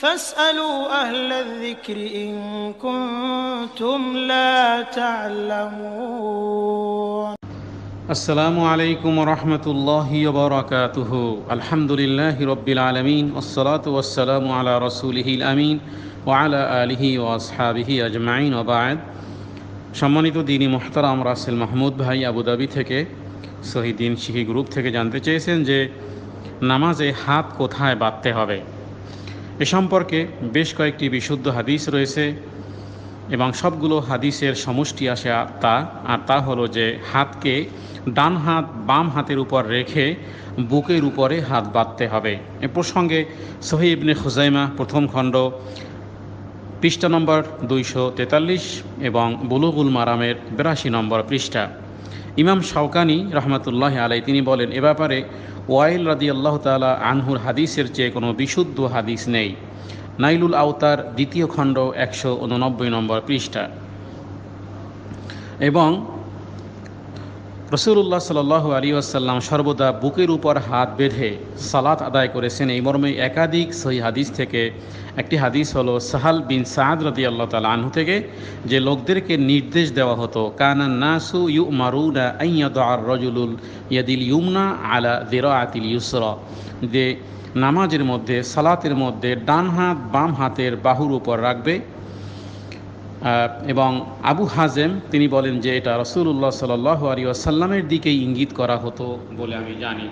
فاسألوا أهل الذكر إن كنتم لا تعلمون আসসালামু আলাইকুম রহমতুল্লাহ বরকাতুহ আলহামদুলিল্লাহ রব্বিল আলমিন ওসলাত ওসালাম আলা রসুলহিল আমিন ওয়ালা আলিহি ওয়াসহাবিহি আজমাইন ওবায়দ সম্মানিত দিনী মোহতারাম রাসেল মাহমুদ ভাই আবুধাবি থেকে শহীদিন শিখি গ্রুপ থেকে জানতে চেয়েছেন যে নামাজে হাত কোথায় বাঁধতে হবে এ সম্পর্কে বেশ কয়েকটি বিশুদ্ধ হাদিস রয়েছে এবং সবগুলো হাদিসের সমষ্টি আসে তা, আর তা হলো যে হাতকে ডান হাত বাম হাতের উপর রেখে বুকের উপরে হাত বাঁধতে হবে। এ প্রসঙ্গে সহি ইবনে খুজাইমা প্রথম খণ্ড, পৃষ্ঠা নম্বর দুইশো তেতাল্লিশ এবং বুলুগুল মারামের বিরাশি নম্বর পৃষ্ঠা। ইমাম শাওকানি রহমতুল্লাহ আলাই তিনি বলেন, এ ব্যাপারে ওয়াইল রাদি আল্লাহ তালা আনহুর হাদিসের চেয়ে কোনো বিশুদ্ধ হাদিস নেই। নাইলুল আওতার দ্বিতীয় খণ্ড একশো উননব্বই নম্বর পৃষ্ঠা। এবং রসুল্লাহ সাল আলী আসাল্লাম সর্বদা বুকের উপর হাত বেঁধে সালাত আদায় করেছেন। এই মর্মে একাধিক সহি হাদিস থেকে একটি হাদিস হলো সাহাল বিন সাদ রদি আল্লাহ তালা আনহু থেকে, যে লোকদেরকে নির্দেশ দেওয়া হতো কানান নাসু ইউ মারুনা আইয়াদ আর রজুলুল ইয়াদিল ইউমনা আলা দেরা আতিল ইউসর। যে নামাজের মধ্যে, সালাতের মধ্যে ডান হাত বাম হাতের বাহুর উপর রাখবে এবং আবু হাজেম, তিনি বলেন যে এটা রসুল্লাহ সাল আলী আসাল্লামের দিকেই ইঙ্গিত করা হতো বলে আমি জানি।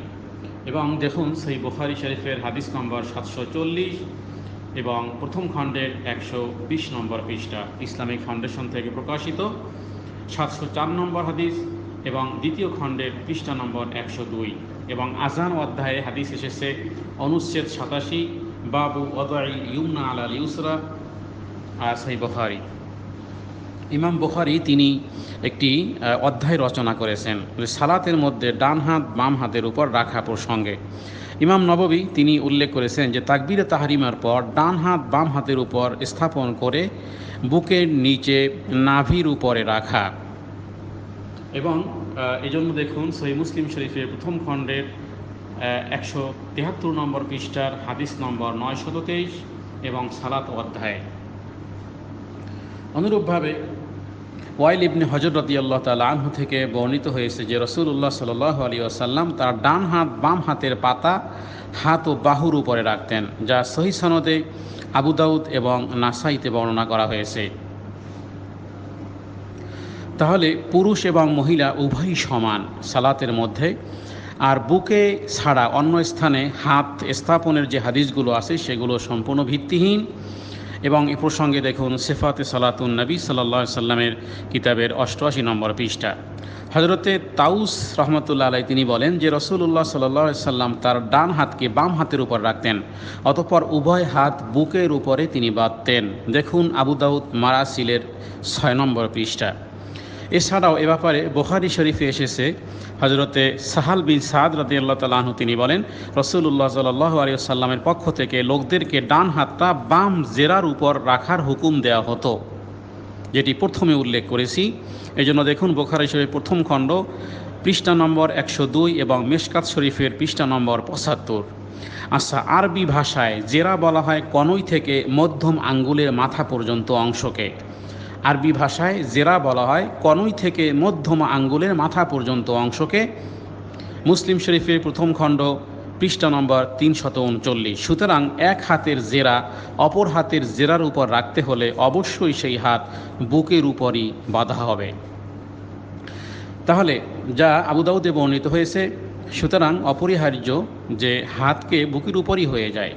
এবং দেখুন, সেই বুখারি শরীফের হাদিস নম্বর সাতশো চল্লিশ এবং প্রথম খণ্ডের একশো বিশ নম্বর পৃষ্ঠা, ইসলামিক ফাউন্ডেশন থেকে প্রকাশিত। সাতশো চার নম্বর হাদিস এবং দ্বিতীয় খণ্ডের পৃষ্ঠা নম্বর একশো দুই। এবং আজান অধ্যায়ে হাদিস এসেছে, অনুচ্ছেদ সাতাশি, বাবু ওদাই ইউমনা আলাল ইউসরা আর সেই বখারি। ইমাম বুখারি তিনি একটি অধ্যায় রচনা করেছেন সালাতের মধ্যে ডান হাত বাম হাতের উপর রাখা প্রসঙ্গে। ইমাম নববী তিনি উল্লেখ করেছেন যে তাকবিরে তাহারিমার পর ডান হাত বাম হাতের উপর স্থাপন করে বুকের নিচে নাভির উপরে রাখা। এবং এই জন্য দেখুন সহি মুসলিম শরীফের প্রথম খণ্ডের একশো তেহাত্তর নম্বর পৃষ্ঠার হাদিস নম্বর নয়শত তেইশ এবং সালাত অধ্যায়। অনুরূপভাবে ওয়াইল ইবনে হজরত আল্লাহ তাল আনহু থেকে বর্ণিত হয়েছে যে রসুল্লাহ সাল আলী আসাল্লাম তার ডান হাত, বাম হাতের পাতা হাত ও বাহুর উপরে রাখতেন, যা সহি সনদে আবু দাউদ এবং নাসাইতে বর্ণনা করা হয়েছে। তাহলে পুরুষ এবং মহিলা উভয়ই সমান সালাতের মধ্যে, আর বুকে ছাড়া অন্য স্থানে হাত স্থাপনের যে হাদিসগুলো আছে সেগুলো সম্পূর্ণ ভিত্তিহীন। এবং এ প্রসঙ্গে দেখুন সেফাতে সালাতুন নবী সাল্লা সাল্লামের কিতাবের অষ্টআশি নম্বর পৃষ্ঠা। হজরতে তাউস রহমতুল্লা আলাই তিনি বলেন যে রসুল্লাহ সাল্লা সাল্লাম তার ডান হাতকে বাম হাতের উপর রাখতেন, অতঃপর উভয় হাত বুকের উপরে তিনি বাঁধতেন। দেখুন আবুদাউদ মারাসিলের ছয় নম্বর পৃষ্ঠা। এছাড়াও এ ব্যাপারে বোখারি শরীফে এসেছে হজরতে সাহাল বিন সাদ রাতি আল্লাহ তালাহু তিনি বলেন রসুল্লাহ সাল্লাহ আলিয়াল্লামের পক্ষ থেকে লোকদেরকে ডান হাতটা বাম জেরার উপর রাখার হুকুম দেওয়া হতো, যেটি প্রথমে উল্লেখ করেছি। এই জন্য দেখুন বোখারি শরীফ প্রথম খণ্ড, পৃষ্ঠা নম্বর একশো দুই এবং মেশকাত শরীফের পৃষ্ঠা নম্বর পঁচাত্তর। আচ্ছা আরবি ভাষায় জেরা বলা হয় কনই থেকে মধ্যম আঙ্গুলের মাথা পর্যন্ত অংশকে। আরবি ভাষায় জেরা বলা হয়, কনুই থেকে মধ্যমা আঙ্গুলের মাথা পর্যন্ত অংশকে। মুসলিম শরীফের প্রথম খণ্ড, পৃষ্ঠা নম্বর তিনশত উনচল্লিশ। সুতরাং এক হাতের জেরা, অপর হাতের জেরার উপর রাখতে হলে অবশ্যই সেই হাত বুকের উপরই বাঁধা হবে। তাহলে, যা আবুদাউদে বর্ণিত হয়েছে, সুতরাং অপরিহার্য যে হাতকে বুকের উপরই হয়ে যায়।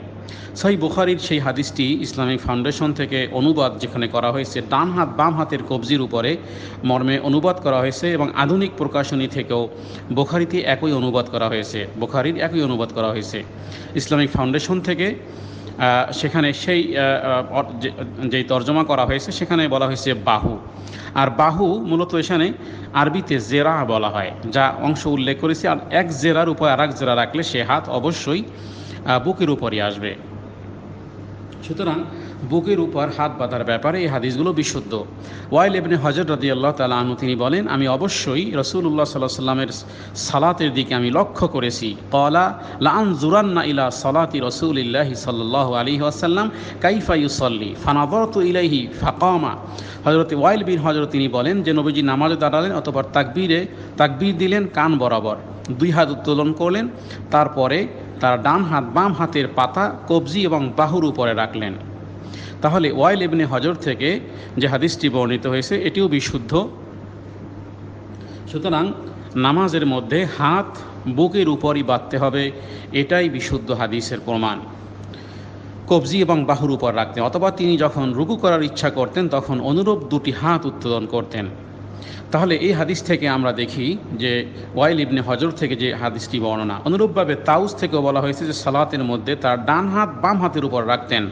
সহি বুখারির সেই হাদিসটি ইসলামিক ফাউন্ডেশন থেকে অনুবাদ যেখানে করা হয়েছে, ডান হাত, বাম হাতের কবজির উপরে মর্মে অনুবাদ করা হয়েছে এবং আধুনিক প্রকাশনী থেকেও বোখারিতে একই অনুবাদ করা হয়েছে, বোখারির একই অনুবাদ করা হয়েছে। ইসলামিক ফাউন্ডেশন থেকে সেখানে সেই যেই তর্জমা করা হয়েছে, সেখানে বলা হয়েছে বাহু। আর বাহু মূলত এখানে আরবিতে জেরা বলা হয়, যা অংশ উল্লেখ করেছি, আর এক জেরার উপর আর এক জেরা রাখলে সে হাত অবশ্যই বুকের উপরই আসবে। সুতরাং বুকের উপর হাত বাঁধার ব্যাপারে এই হাদিসগুলো বিশুদ্ধ। ওয়াইল এবনে হজরত রদি আল্লাহ তালা আনু তিনি বলেন, আমি অবশ্যই রসুল্লাহ সাল্লাহ সাল্লামের সালাতের দিকে আমি লক্ষ্য করেছি। কলা লান জুরান্না ইলা সালাতি রসুলিল্লাহি সাল্লাহ আলী আসাল্লাম কাইফা ইউসল্লি ফানাবরত ইলাইহি ফাকামা। হজরত ওয়াইল বিন হজরত তিনি বলেন যে, নবীজি নামাজে দাঁড়ালেন অতপর তাকবীরে তাকবীর দিলেন কান বরাবর। দুই হাত উত্তোলন করলেন, তারপরে তার ডান হাত বাম হাতের পাতা কবজি এবং বাহুর উপরে রাখলেন। তাহলে ওয়াইল ইবনে হজর থেকে যে হাদিসটি বর্ণিত হয়েছে, এটিও বিশুদ্ধ। সুতরাং নামাজের মধ্যে হাত বুকের উপরই বাঁধতে হবে, এটাই বিশুদ্ধ হাদিসের প্রমাণ। কবজি এবং বাহুর উপর রাখতেন, অথবা তিনি যখন রুকু করার ইচ্ছা করতেন, তখন অনুরূপ দুটি হাত উত্তোলন করতেন। তাহলে এই হাদিস থেকে আমরা দেখি যে ওয়াইল ইবনে হজর থেকে যে হাদিসটি বর্ণনা, অনুরূপভাবে তাউস থেকেও বলা হয়েছে যে সালাতের মধ্যে তার ডান হাত বাম হাতের উপর রাখতেন।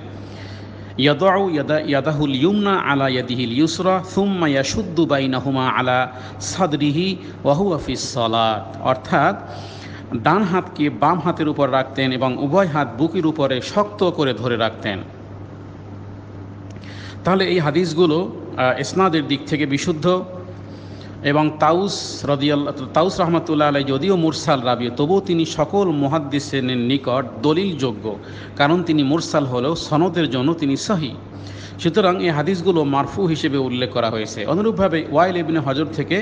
ইয়াদাউ ইয়াদা, ইয়াদাহুল ইউমনা আলা ইয়াদিহিল ইউসরা সুম্মা ইয়াশুদ্দু বাইনাহুমা আলা সাদরিহি ওয়াহু আফিস সালাত। অর্থাৎ ডান হাতকে বাম হাতের উপর রাখতেন এবং উভয় হাত বুকের উপরে শক্ত করে ধরে রাখতেন। তাহলে এই হাদিসগুলো ইসনাদের দিক থেকে বিশুদ্ধ। এবং তাউস রদিয়াল্লা তাউস রহমতুল্লাহ আলাই যদিও মুরসাল রাবি, তবুও তিনি সকল মহাদ্দিসের নিকট দলিলযোগ্য, কারণ তিনি মুরসাল হলেও সনদের জন্য তিনি সহি। সুতরাং এই হাদিসগুলো মারফু হিসেবে উল্লেখ করা হয়েছে। অনুরূপভাবে ওয়াইল ইবিনে হজর থেকে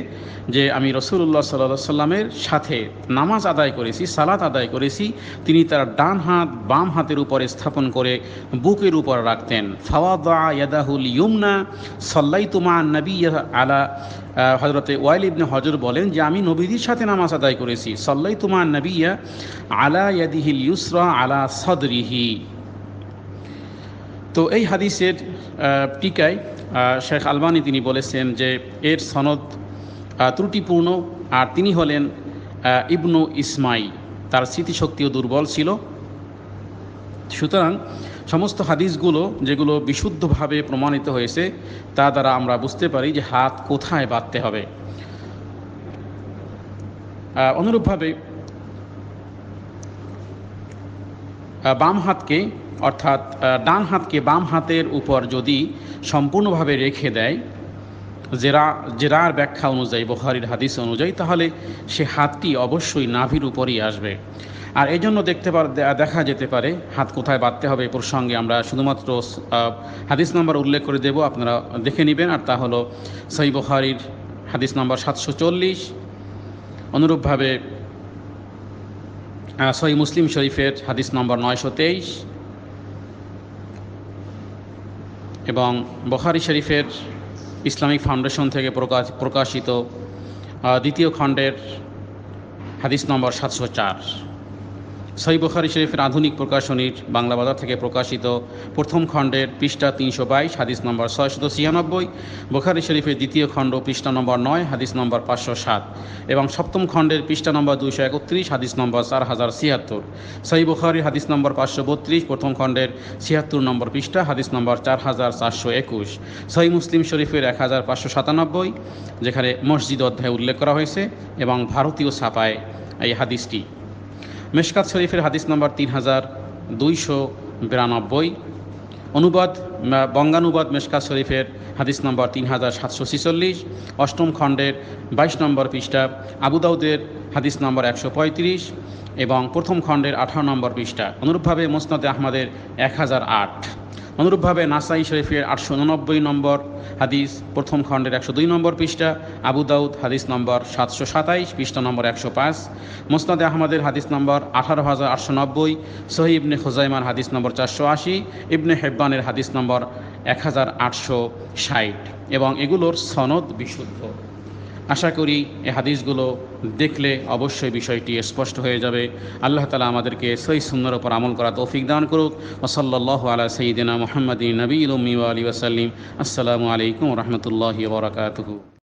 যে আমি রসুল্লাহ সাল্লাহ সাল্লামের সাথে নামাজ আদায় করেছি, সালাত আদায় করেছি, তিনি তার ডান হাত বাম হাতের উপরে স্থাপন করে বুকের উপর রাখতেন। ফাওয়াদা ইয়াদাহুল ইউমনা সাল্লাই তুমা নবী আলা হজরতে ওয়াইল ইবনে হজর বলেন যে আমি নবীদের সাথে নামাজ আদায় করেছি। সাল্লাই তুমা নবিয়া আলা ইয়াদিহিল ইউসরা আলা সদরিহি। তো এই হাদিসের টিকায় শেখ আলবানি তিনি বলেছেন যে এর সনদ ত্রুটিপূর্ণ আর তিনি হলেন ইবনু ইসমাই তার স্মৃতিশক্তিও দুর্বল ছিল। সুতরাং সমস্ত হাদিসগুলো যেগুলো বিশুদ্ধভাবে প্রমাণিত হয়েছে, তা দ্বারা আমরা বুঝতে পারি যে হাত কোথায় বাঁধতে হবে। অনুরূপভাবে বাম হাতকে, অর্থাৎ ডান হাতকে বাম হাতের উপর যদি সম্পূর্ণভাবে রেখে দেয়, জেরা, জেরার ব্যাখ্যা অনুযায়ী, বখারির হাদিস অনুযায়ী, তাহলে সে হাতটি অবশ্যই নাভির উপরই আসবে। আর এই জন্য দেখতে দেখা যেতে পারে, হাত কোথায় বাঁধতে হবে এ প্রসঙ্গে আমরা শুধুমাত্র হাদিস নম্বর উল্লেখ করে দেব, আপনারা দেখে নেবেন। আর তা হলো সই বখারির হাদিস নম্বর সাতশো চল্লিশ। অনুরূপভাবে সই মুসলিম শরীফের হাদিস নম্বর নয়শো তেইশ এবং বখারি শরীফের ইসলামিক ফাউন্ডেশন থেকে প্রকাশ, প্রকাশিত দ্বিতীয় খণ্ডের হাদিস নম্বর সাতশো চার। সই বুখারি শরীফের আধুনিক প্রকাশনীর বাংলা বাজার থেকে প্রকাশিত প্রথম খণ্ডের পৃষ্ঠা তিনশো বাইশ, হাদিস নম্বর ছয়শত ছিয়ানব্বই, বুখারি শরীফের দ্বিতীয় খণ্ড পৃষ্ঠা নম্বর নয়, হাদিস নম্বর পাঁচশো সাত এবং সপ্তম খণ্ডের পৃষ্ঠা নম্বর দুইশো একত্রিশ, হাদিস নম্বর চার হাজার ছিয়াত্তর। সই বুখারি হাদিস নম্বর পাঁচশো বত্রিশ, প্রথম খণ্ডের ছিয়াত্তর নম্বর পৃষ্ঠা, হাদিস নম্বর চার হাজার চারশো একুশ। সই মুসলিম শরীফের এক হাজার পাঁচশো সাতানব্বই, যেখানে মসজিদ অধ্যায় উল্লেখ করা হয়েছে এবং ভারতীয় ছাপায় এই হাদিসটি। মেশকাত শরীফের হাদিস নম্বর তিন হাজার দুইশো বিরানব্বই। অনুবাদ বঙ্গানুবাদ মেশকাত শরীফের হাদিস নম্বর তিন হাজার সাতশো ছিচল্লিশ। অষ্টম খণ্ডের বাইশ নম্বর পৃষ্ঠা আবুদাউদের হাদিস নম্বর একশো পঁয়ত্রিশ এবং প্রথম খণ্ডের আঠারো নম্বর পৃষ্ঠা। অনুরূপভাবে মোসনাদে আহমদের এক হাজার আট। অনুরূপভাবে নাসাই শরীফের আটশো উননব্বই নম্বর হাদিস প্রথম খণ্ডের একশো দুই নম্বর পৃষ্ঠা, আবু দাউদ হাদিস নম্বর সাতশো সাতাইশ, পৃষ্ঠা নম্বর একশো পাঁচ, মোসনাদে আহমদের হাদিস নম্বর আঠারো হাজার আটশো নব্বই, সহি ইবনে খোজাইমার হাদিস নম্বর চারশো আশি, ইবনে হেব্বানের হাদিস নম্বর এক হাজার আটশো ষাট এবং এগুলোর সনদ বিশুদ্ধ। আশা করি এ হাদিসগুলো দেখলে অবশ্যই বিষয়টি স্পষ্ট হয়ে যাবে। আল্লাহ তালা আমাদেরকে সই সুন্দর ওপর আমল করা তৌফিক দান করুক। ওসল্লাহ আলা সঈদিনা মোহাম্মদিন, নবী আলী ওসাল্লিম আসসালামু আলাইকুম রহমতুল্লাহ বরকাতহু।